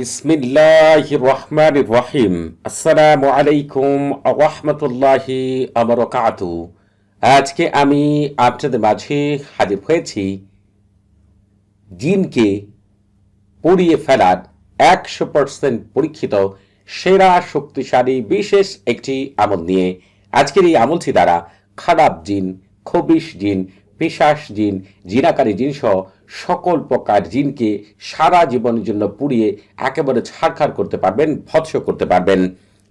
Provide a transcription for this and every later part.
বিসমিল্লাহ রহমান রহিম। আসসালামু আলাইকুম রহমতুল্লাহি আবরকাতু। আজকে আমি আপনাদের মাঝে হাজির হয়েছি জিনকে পুড়িয়ে ফেলার একশো পার্সেন্ট পরীক্ষিত, সেরা, শক্তিশালী, বিশেষ একটি আমল নিয়ে আজকের এই আমলটি দ্বারা খারাপ জিন খবিশ জিন পিশাস জিন, জিনাকারী জিন সহ সকল প্রকার জিনকে সারা জীবনের জন্য পুড়িয়ে একেবারে ছাড়খাড় করতে পারবেন, ভৎস করতে পারবেন।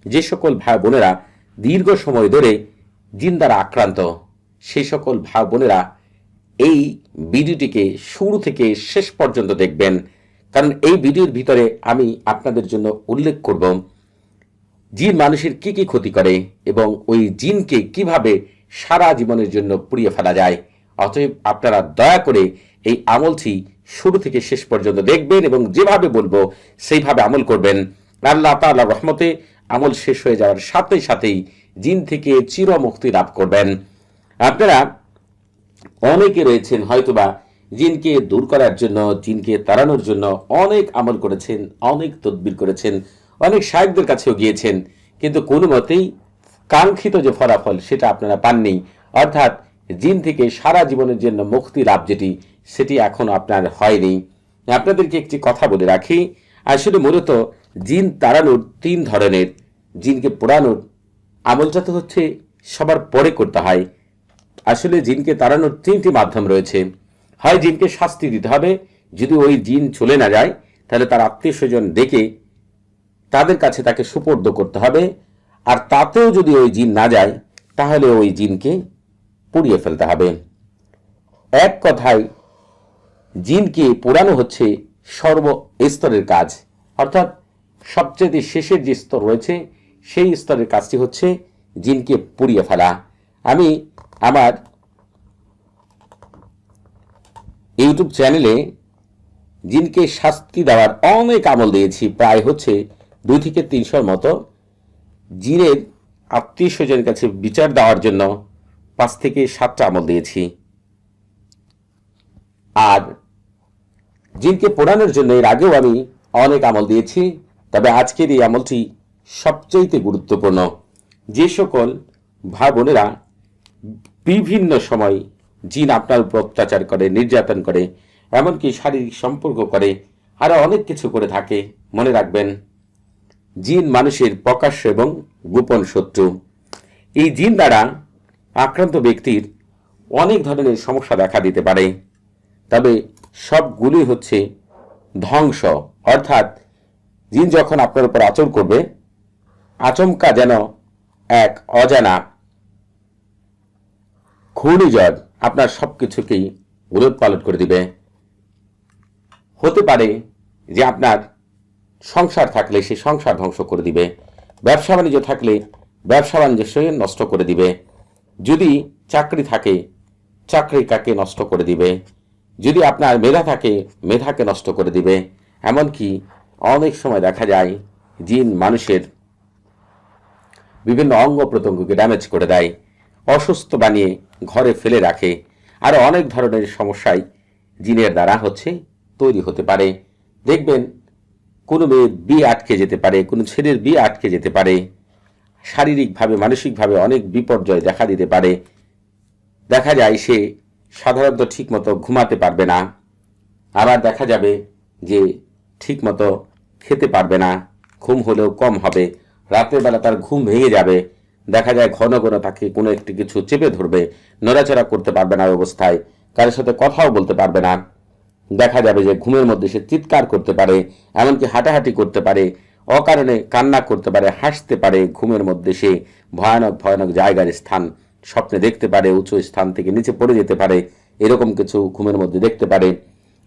যে সকল ভাই বোনেরা দীর্ঘ সময় ধরে জিন দ্বারা আক্রান্ত সেই সকল ভাই বোনেরা এই ভিডিওটিকে শুরু থেকে শেষ পর্যন্ত দেখবেন। কারণ এই ভিডিওর ভিতরে আমি আপনাদের জন্য উল্লেখ করব, জিন মানুষের কি কি ক্ষতি করে এবং ওই জিনকে কীভাবে সারা জীবনের জন্য পুড়িয়ে ফেলা যায়। অতএব আপনারা দয়া করে এই আমলটি শুরু থেকে শেষ পর্যন্ত দেখবেন এবং যেভাবে বলব, সেইভাবে আমল করবেন। আল্লাহ তাআলা রহমতে আমল শেষ হয়ে যাওয়ার সাথে সাথেই জিন থেকে চিরমুক্তি লাভ করবেন। আপনারা অনেকে রয়েছেন হয়তোবা জিনকে দূর করার জন্য, জিনকে তাড়ানোর জন্য অনেক আমল করেছেন, অনেক তদবির করেছেন, অনেক সাহেবদের কাছেও গিয়েছেন। কিন্তু কোনো মতেই কাঙ্ক্ষিত যে ফলাফল সেটা আপনারা পাননি। অর্থাৎ জিন থেকে সারা জীবনের জন্য মুক্তি লাভ যেটি, সেটি এখনও আপনার হয়নি। আপনাদেরকে একটি কথা বলে রাখি। আসলে মূলত জিন তাড়ানোর তিন ধরনের, জিনকে পোড়ানোর আমলটা তো হচ্ছে, সবার পরে করতে হয়। আসলে জিনকে তাড়ানোর তিনটি মাধ্যম রয়েছে। হয় জিনকে শাস্তি দিতে হবে, যদি ওই জিন চলে না যায়, তাহলে তার আত্মীয় স্বজন ডেকে তাদের কাছে তাকে সুপর্দ করতে হবে। আর তাতেও যদি ওই জিন না যায়, তাহলে ওই জিনকে পুড়িয়ে ফেলতে হবে। এক কথায়, জিনকে পোড়ানো হচ্ছে সর্ব স্তরের কাজ। অর্থাৎ সবচেয়ে শেষের যে স্তর রয়েছে, সেই স্তরের কাজটি হচ্ছে জিনকে পুড়িয়ে ফেলা। আমি আমার ইউটিউব চ্যানেলে জিনকে শাস্তি দেওয়ার অনেক আমল দিয়েছি। প্রায় হচ্ছে দুই থেকে তিনশোর মতো। জিনের আত্মীয় স্বজনের কাছে বিচার দেওয়ার জন্য পাঁচ থেকে সাতটা আমল দিয়েছি। আর জিনকে পোড়ানোর জন্য এর আগেও আমি অনেক আমল দিয়েছি, তবে আজকের এই আমলটি সবচেয়ে গুরুত্বপূর্ণ। যে সকল ভাই বোনেরা বিভিন্ন সময় জিন আপনার উপর অত্যাচার করে, নির্যাতন করে, এমনকি শারীরিক সম্পর্ক করে, আরও অনেক কিছু করে থাকে, মনে রাখবেন, জিন মানুষের প্রকাশ্য এবং গোপন শত্রু। এই জিন দ্বারা আক্রান্ত ব্যক্তির অনেক ধরনের সমস্যা দেখা দিতে পারে। তবে সবগুলি হচ্ছে ধ্বংস। অর্থাৎ জিন যখন আপনার উপর আচর করবে, আচমকা যেন এক অজানা ঘূর্ণিঝড় আপনার সব কিছুকেই উলট পালট করে দিবে। হতে পারে যে আপনার সংসার থাকলে সে সংসার ধ্বংস করে দিবে। ব্যবসা বাণিজ্য থাকলে ব্যবসা বাণিজ্য নষ্ট করে দিবে। যদি চাকরি থাকে, চাকরি কাকে নষ্ট করে দিবে? যদি আপনার মেধা থাকে, মেধাকে নষ্ট করে দিবে। এমনকি অনেক সময় দেখা যায়, জিন মানুষের বিভিন্ন অঙ্গ প্রত্যঙ্গকে ড্যামেজ করে দেয়, অসুস্থ বানিয়ে ঘরে ফেলে রাখে। আরও অনেক ধরনের সমস্যায় জিনের দ্বারা হচ্ছে তৈরি হতে পারে। দেখবেন, কোনো মেয়ের বিয়ে আটকে যেতে পারে, কোনো ছেলের বিয়ে আটকে যেতে পারে। শারীরিকভাবে, মানসিকভাবে অনেক বিপর্যয় দেখা দিতে পারে। দেখা যায় সে সাধারণত ঠিকমতো ঘুমাতে পারবে না। আবার দেখা যাবে যে ঠিকমতো খেতে পারবে না। ঘুম হলেও কম হবে। রাতের বেলা তার ঘুম ভেঙে যাবে। দেখা যায় ঘন ঘন তাকে কোনো একটি কিছু চেপে ধরবে। নড়াচড়া করতে পারবে না অবস্থায়। কারোর সাথে কথাও বলতে পারবে না। দেখা যাবে যে ঘুমের মধ্যে সে চিৎকার করতে পারে, এমনকি হাঁটাহাঁটি করতে পারে। অকারণে কান্না করতে পারে, হাসতে পারে, ঘুমের মধ্যে সে ভয়ানক ভয়ানক জায়গার স্থান, স্বপ্নে দেখতে পারে, উঁচু স্থান থেকে নিচে পড়ে যেতে পারে, এরকম কিছু ঘুমের মধ্যে দেখতে পারে।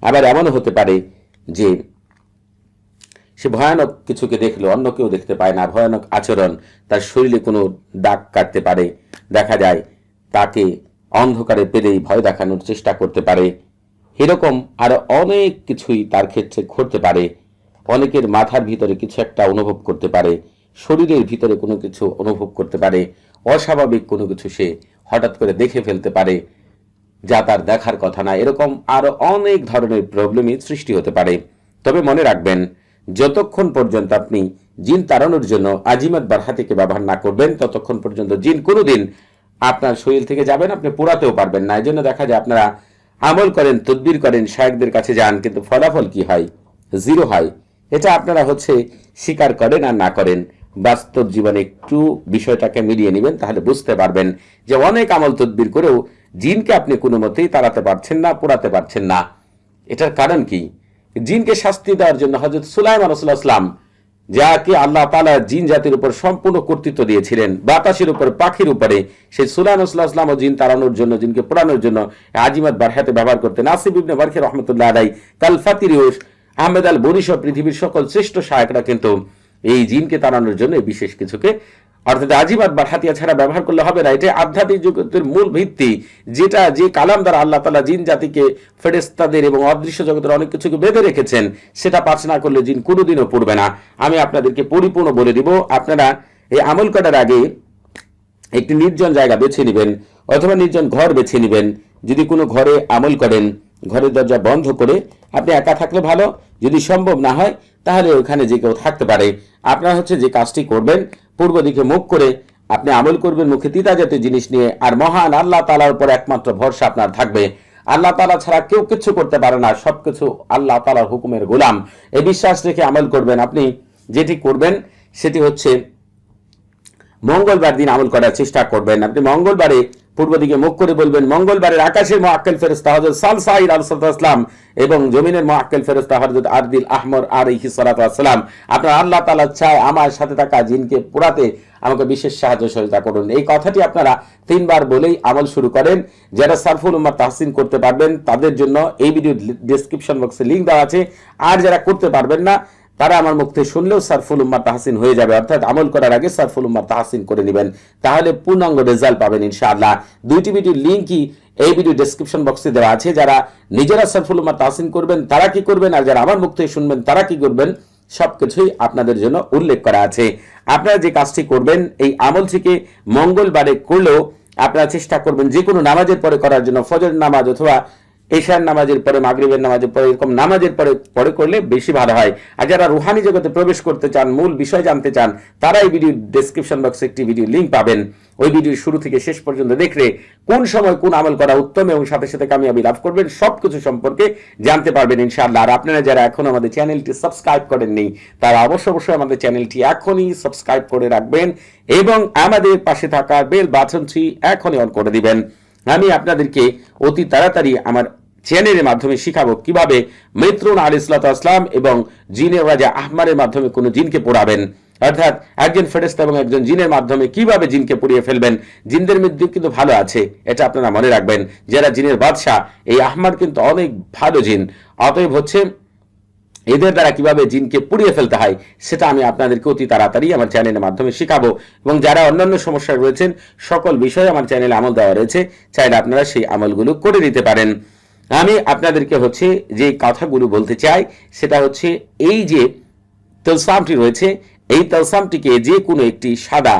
আবার এমনও হতে পারে যে সে ভয়ানক কিছুকে দেখল, অন্য কেউ দেখতে পায় না, ভয়ানক আচরণ, তার শরীরে কোনো দাগ কাটতে পারে। দেখা যায় তাকে অন্ধকারে পেলেই ভয় দেখানোর চেষ্টা করতে পারে। এরকম আরও অনেক কিছুই তার ক্ষেত্রে ঘটতে পারে। অনেকের মাথার ভিতরে কিছু একটা অনুভব করতে পারে, শরীরের ভিতরে কোনো কিছু অনুভব করতে পারে, অস্বাভাবিক কোনো কিছু সে হঠাৎ করে দেখে ফেলতে পারে, যা তার দেখার কথা না। এরকম আরও অনেক ধরনের প্রবলেমই সৃষ্টি হতে পারে। তবে মনে রাখবেন, যতক্ষণ পর্যন্ত আপনি জিন তাড়ানোর জন্য আজিমাত বারহাতিকে ব্যবহার না করবেন, ততক্ষণ পর্যন্ত জিন কোনোদিন আপনার শরীর থেকে যাবেন আপনি পোড়াতেও পারবেন না। এই জন্য দেখা যায় আপনারা আমল করেন, তদবির করেন, শায়কদের কাছে যান, কিন্তু ফলাফল কি হয়? জিরো হয়। এটা আপনারা হচ্ছে স্বীকার করেন আর না করেন, বাস্তব জীবনে একটু বিষয়টাকে মিলিয়ে নেবেন তাহলে বুঝতে পারবেন যে অনেক আমল তদবির করেও জিনকে আপনি কোনো মতেই তাড়াতে পারছেন না, পোড়াতে পারছেন না। এটার কারণ কি? জিনকে শাস্তি দেওয়ার জন্য হজরত সুলাইমান রসুল্লাহাম যাকে আল্লাহ তালা জিন জাতির উপর সম্পূর্ণ কর্তৃত্ব দিয়েছিলেন, বাতাসের উপর, পাখির উপরে, সেই সুলাইম আসলাম ও জিন তাড়ানোর জন্য, জিনকে পোড়ানোর জন্য আজিমাত বারহাতে ব্যবহার করতেন। আসিফ ইবনে বারখে রহমতুল্লাহ আলাই কাল ফাতিরিউস আহমেদ আল বরিশ পৃথিবীর সকল শ্রেষ্ঠ সহায়করা কিন্তু এই জিনকে তাড়ানোর জন্য বিশেষ কিছুকে, অর্থাৎ আজিবাদ বা হাতিয়া ছাড়া ব্যবহার করলে হবে না। এটা আধ্যাত্মিক জগতের মূল ভিত্তি, যেটা যে কালাম দ্বারা আল্লাহ তালা জিন জাতিকে ফেরেস্তাদের এবং অদৃশ্য জগতের অনেক কিছুকে বেঁধে রেখেছেন, সেটা পাঠ না করলে জিন কোনোদিনও পড়বে না। আমি আপনাদেরকে পরিপূর্ণ বলে দিব, আপনারা এই আমল করার আগে একটি নির্জন জায়গা বেছে নেবেন, অথবা নির্জন ঘর বেছে নেবেন। যদি কোনো ঘরে আমল করেন ঘরের দরজা বন্ধ করে আপনি একা থাকলে ভালো। যদি সম্ভব না হয়, তাহলে ওখানে যে কেউ থাকতে পারে। আপনার হচ্ছে যে কাজটি করবেন, পূর্ব দিকে মুখ করে আপনি আমল করবেন মুখে তিতা জাতীয় জিনিস নিয়ে, আর মহান আল্লাহ তালার উপর একমাত্র ভরসা আপনার থাকবে। আল্লাহ তালা ছাড়া কেউ কিছু করতে পারে না, সবকিছু আল্লাহ তালার হুকুমের গোলাম। এই বিশ্বাস রেখে আমল করবেন আপনি, যেটি করবেন সেটি হচ্ছে মঙ্গলবার দিন আমল করার চেষ্টা করবেন। আপনি মঙ্গলবারে পূর্ব দিকে মুখ করে বলবেন, মঙ্গলবারের আকাশের মোয়াক্কেল ফেরস্তা হজরত সাল সাইদ আলসালাম এবং জমিনের মোয়াক্কেল ফেরস্তা হজরত আরদিল আহমর আর ইহি সালাতাম আপনার আল্লাহ তালা চায় আমার সাথে থাকা জিনকে পুরাতে আমাকে বিশেষ সাহায্য সহযোগিতা করুন। এই কথাটি আপনারা তিনবার বলেই আমল শুরু করেন। যারা সারফুল উম্মার তাহসিন করতে পারবেন, তাদের জন্য এই ভিডিও ডিসক্রিপশন বক্সে লিঙ্ক দেওয়া আছে। আর যারা করতে পারবেন না তারা আমার মুখ থেকে শুনলেও সারফুল উম্মার তাহসিন হয়ে যাবে। অর্থাৎ আমল করার আগে সারফুল উম্মার তাহসিন করে নেবেন। তাহলে পূর্ণাঙ্গ রেজাল্ট পাবেন ইনশাআল্লাহ। দুইটি ভিডিওর লিঙ্কই এই ভিডিও ডেসক্রিপশন বক্সে দেওয়া আছে। যারা নিজেরা সারফুল উম্মার তাহসিন করবেন, তারা কি করবেন? আর যারা আমার মুখ থেকে শুনবেন, তারা কি করবেন? সবকিছুই আপনাদের জন্য উল্লেখ করা আছে। আপনারা যে কাজটি করবেন, এই আমল থেকে মঙ্গলবারে করলেও আপনারা চেষ্টা করবেন যে কোনো নামাজের পরে করার জন্য। ফজর নামাজ অথবা এশার নামাজের পরে, মাগরিবের নামাজের পরে, এরকম নামাজের পরে পরে করলে বেশি ভালো হয়। আর যারা রুহানি জগতে প্রবেশ করতে চান, মূল বিষয় জানতে চান, তারা এই ভিডিও ডেসক্রিপশন বক্সে একটি ভিডিও লিঙ্ক পাবেন। ওই ভিডিও শুরু থেকে শেষ পর্যন্ত দেখলে কোন সময় কোন আমল করা উত্তম এবং সাথে সাথে কামিয়াবি লাভ করবেন, সবকিছু সম্পর্কে জানতে পারবেন ইনশাআল্লাহ। আর আপনারা যারা এখন আমাদের চ্যানেলটি সাবস্ক্রাইব করেননি তারা অবশ্য অবশ্যই আমাদের চ্যানেলটি এখনই সাবস্ক্রাইব করে রাখবেন এবং আমাদের পাশে থাকা বেল বাটনটি এখনই অন করে দিবেন। আমি আপনাদেরকে অতি তাড়াতাড়ি আমার চ্যানেলের মাধ্যমে শিখাবো কীভাবে মৃত্যুন আল ইসলাত আসলাম এবং জিনের রাজা আহমারের মাধ্যমে কোনো জিনকে পোড়াবেন। অর্থাৎ একজন ফেরেস্তা এবং একজন জিনের মাধ্যমে কীভাবে জিনকে পুড়িয়ে ফেলবেন, জিনদের মধ্যে কিন্তু ভালো আছে, এটা আপনারা মনে রাখবেন। যারা জিনের বাদশাহ, এই আহমার কিন্তু অনেক ভালো জিন। অতএব হচ্ছে এদের দ্বারা কীভাবে জিনকে পুড়িয়ে ফেলতে হয়, সেটা আমি আপনাদেরকে অতি তাড়াতাড়ি আমার চ্যানেলের মাধ্যমে শিখাবো। এবং যারা অন্যান্য সমস্যায় রয়েছেন, সকল বিষয়ে আমার চ্যানেলে আমল দেওয়া রয়েছে, চাইলে আপনারা সেই আমলগুলো করে দিতে পারেন। আমি আপনাদেরকে হচ্ছে যে কথাগুলো বলতে চাই, সেটা হচ্ছে এই যে তলসামটি রয়েছে, এই তলসামটিকে যে কোনো একটি সাদা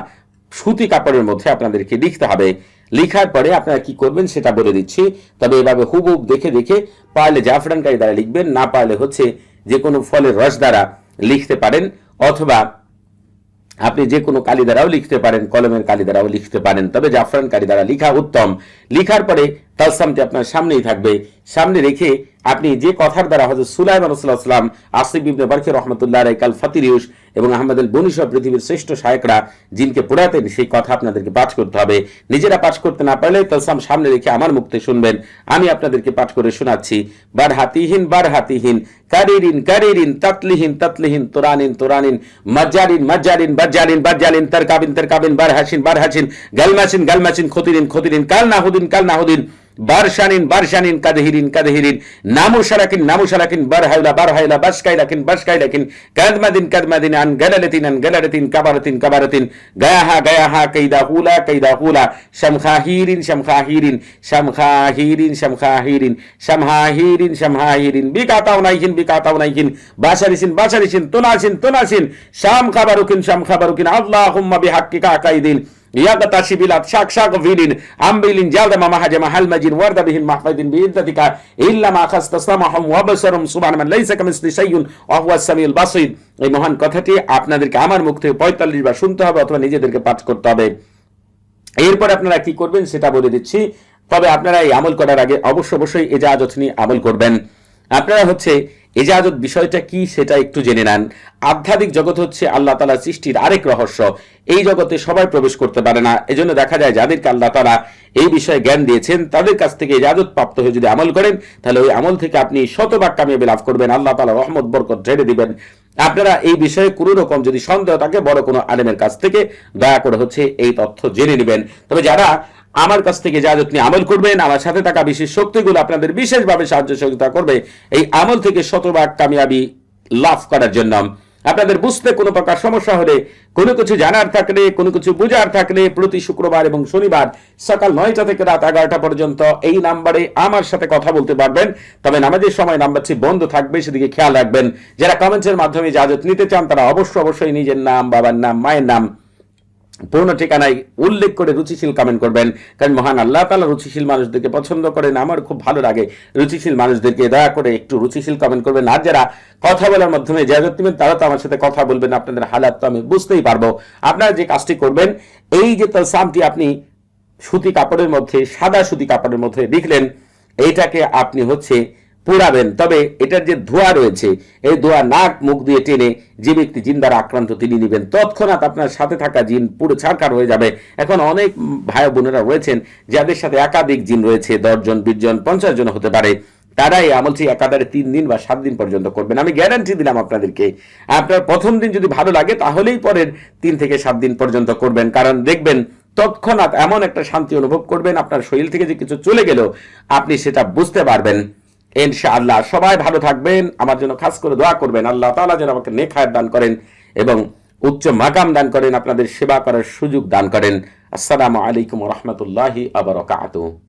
সুতি কাপড়ের মধ্যে আপনাদেরকে লিখতে হবে। লিখার পরে আপনারা কি করবেন, সেটা বলে দিচ্ছি। তবে এভাবে হুবহুব দেখে দেখে পারলে জাফরানকারী দ্বারা লিখবেন, না পারলে হচ্ছে যে কোনো ফলের রস দ্বারা লিখতে পারেন, অথবা আপনি যে কোনো কালি দ্বারাও লিখতে পারেন, কলমের কালি দ্বারাও লিখতে পারেন। তবে জাফরান কালি দ্বারা লিখা উত্তম। লিখার পরে তালসামটি আপনার সামনেই থাকবে। সামনে রেখে আপনি যে কথার দ্বারা হজরত সুলাইমান সাল্লাম আসিফ ইবনে বারকে রহমতুল্লাহ কাল ফাতিরিউস এবং আহমদ আল বনিসহ পৃথিবীর শ্রেষ্ঠ শায়করা জিনকে পড়াতেন, সেই কথা আপনাদেরকে পাঠ করতে হবে। নিজেরা পাঠ করতে না পারলে তালসাম সামনে রেখে আমার মুক্তি শুনবেন। আমি আপনাদেরকে পাঠ করে শোনাচ্ছি। বার হাতিহীন বার হাতিহীন কারিরিন কারিরিন, তাতলিহীন তাতলিহীন, তোরানিন তোরানিন, মজ্জারিন মজ্জারিন বাজ্জারিন বাজ্জালিন, তারকাবিন তারকাবিন বার হাসিন বার হাসিন গালমাসিন গালমাসিন, খতিরিন খতিরিন কাল নাহুদিন কাল নাহুদিন বারশানিন বারশানিন, কাদহিরিন কাদহিরিন, নামুশারাকিন নামুশারাকিন, বারহাইলা বারহাইলা, বাসকাইলাকিন বাসকাইলাকিন, কাদমাদিন কাদমাদিন, আন গালালাতিন আন গালালাতিন, কাবারাতিন কাবারাতিন, গায়াহা গায়াহা, কাইদা হুলা কাইদা হুলা, শামখাহিরিন শামখাহিরিন শামখাহিরিন শামখাহিরিন, শামহাহিরিন শামহাহিরিন, বিকাতাও নাইকিন বিকাতাও নাইকিন বাশারিসিন বাশারিসিন, তোনাসিন তোনাসিন শাম খাবারুকিন শাম খাবারুকিন আল্লাহুম্মা বিহাক্কিকা কাইদিন يغتشي بلاد شاك شاك فيلين أمبيل جلد ما مهجم هلمجين ورد بهن محفظ بإذتك إلا ما أخذت سمعهم وبصرهم سبحان من ليس كمثل شيء وهو السميع البصير এই মহান কথাটি আপনাদেরকে আমার মুখ থেকে পঁয়তাল্লিশ বার শুনতে হবে অথবা নিজেদেরকে পাঠ করতে হবে এরপর আপনারা কি করবেন সেটা বলে দিচ্ছি তবে আপনারা এই আমল করার আগে অবশ্য অবশ্যই এজাজত নিয়ে আমল করবেন আপনারা হচ্ছে এজাজত বিষয়টা কি সেটা একটু জেনে নেন। আধ্যাত্মিক জগৎ হচ্ছে আল্লাহ তালা সৃষ্টির আরেক রহস্য। এই জগতে সবাই প্রবেশ করতে পারে না। এজন্য দেখা যায় যাদেরকে আল্লাহ তালা এই বিষয়ে জ্ঞান দিয়েছেন, তাদের কাছ থেকে এজাজত প্রাপ্ত হয়ে যদি আমল করেন, তাহলে ওই আমল থেকে আপনি শতভাগ কামিয়াবি লাভ করবেন। আল্লাহ তালা রহমত, বরকত ঢেড়ে দিবেন। আপনারা এই বিষয়ে কোনো রকম যদি সন্দেহ থাকে, বড় কোনো আলেমের কাছ থেকে দয়া করে হচ্ছে এই তথ্য জেনে নেবেন। তবে যারা আমার কাছ থেকে যা আপনি আমল করবেন, আমার সাথে থাকা বিশেষ শক্তিগুলো আপনাদের বিশেষভাবে সাহায্য সহযোগিতা করবে। এই আমল থেকে শতভাগ কামিয়াবি লাভ করার জন্য। আপনাদের বুঝতে কোনো প্রকার সমস্যা হলে, কোনো কিছু জানার থাকলে, কোনো কিছু বুঝার থাকলে প্রতি শুক্রবার এবং শনিবার সকাল নয়টা থেকে রাত এগারোটা পর্যন্ত এই নাম্বারে আমার সাথে কথা বলতে পারবেন। তবে নামাজের সময় নাম্বারটি বন্ধ থাকবে, সেদিকে খেয়াল রাখবেন। যারা কমেন্টের মাধ্যমে ইজাজত নিতে চান, তারা অবশ্য অবশ্যই নিজের নাম, বাবার নাম, মায়ের নাম পূর্ণ ঠিকানায় উল্লেখ করে রুচিশীল কমেন্ট করবেন। কারণ মহান আল্লাহ তালা রুচিশীল মানুষদেরকে পছন্দ করেন, আমার খুব ভালো লাগে রুচিশীল মানুষদেরকে। দয়া করে একটু রুচিশীল কমেন্ট করবেন। আর যারা কথা বলার মাধ্যমে জায়গত নেবেন, তারা তো আমার সাথে কথা বলবেন, আপনাদের হালাত তো আমি বুঝতেই পারব। আপনারা যে কাজটি করবেন, এই যে তালসামটি আপনি সুতি কাপড়ের মধ্যে, সাদা সুতি কাপড়ের মধ্যে লিখলেন, এইটাকে আপনি হচ্ছে পোড়াবেন। তবে এটার যে ধোয়া রয়েছে, এই ধোয়া নাক, মুখ দিয়ে টেনে যে ব্যক্তি জিন দ্বারা আক্রান্ত, তিনি নেবেন। তৎক্ষণাৎ আপনার সাথে থাকা জিন পুরো ছাড়কার হয়ে যাবে। এখন অনেক ভাই বোনেরা রয়েছেন, যাদের সাথে একাধিক জিন রয়েছে, দশজন বিশ জন পঞ্চাশ জন হতে পারে। তারা এই আমলটি একাধারে তিন দিন বা সাত দিন পর্যন্ত করবেন। আমি গ্যারান্টি দিলাম আপনাদেরকে। আপনার প্রথম দিন যদি ভালো লাগে, তাহলেই পরের তিন থেকে সাত দিন পর্যন্ত করবেন। কারণ দেখবেন, তৎক্ষণাৎ এমন একটা শান্তি অনুভব করবেন, আপনার শরীর থেকে যে কিছু চলে গেল, আপনি সেটা বুঝতে পারবেন। ইনশাআল্লাহ। সবাই ভালো থাকবেন, আমার জন্য খাস করে দোয়া করবেন। আল্লাহ তালা যেন আমাকে নেখায় দান করেন এবং উচ্চ মাকাম দান করেন, আপনাদের সেবা করার সুযোগ দান করেন। আসসালামু আলাইকুম রহমতুল্লাহি আবরকাত